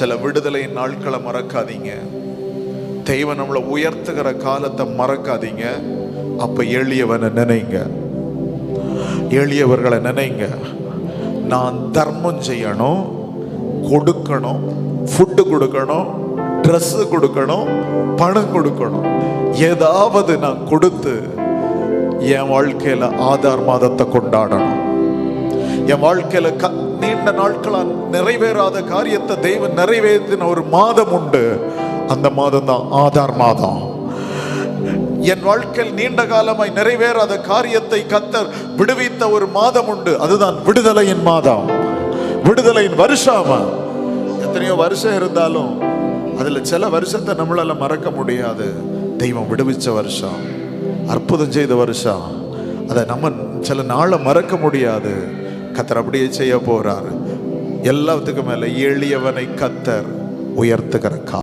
சில விடுதலை நாட்களை மறக்காதீங்க. தெய்வம் நம்மளை உயர்த்துகிற காலத்தை மறக்காதீங்க. அப்ப எளியவனை நினைங்க. எளியவர்களை நினைங்க. நான் தர்மம் செய்யணும் கொடுக்கணும் ஃபுட்டு கொடுக்கணும் ட்ரெஸ்ஸு கொடுக்கணும் பணம் கொடுக்கணும். ஏதாவது நான் கொடுத்து என் வாழ்க்கையில ஆதார் மாதத்தை கொண்டாடணும். என் வாழ்க்கையில க- நீண்ட நாட்களால் நிறைவேறாத காரியத்தை தெய்வம் நிறைவேற்றின ஒரு மாதம் உண்டு. அந்த மாதம் தான் ஆதார் மாதம். என் வாழ்க்கையில் நீண்ட காலமாய் நிறைவேறாத காரியத்தை கத்தர் விடுவித்த ஒரு மாதம் உண்டு. அதுதான் விடுதலையின் மாதம். விடுதலையின் வருஷம். எத்தனையோ வருஷம் இருந்தாலும் அதுல சில வருஷத்தை நம்மளால மறக்க முடியாது. தெய்வம் விடுவிச்ச வருஷம் அற்புதம் செய்த வருஷம். அதை நம்ம சில நாளை மறக்க முடியாது. கத்தர் அப்படியே செய்ய போறாரு. எல்லாத்துக்கும் மேல எளியவனை கத்தர் உயர்த்துகிற கா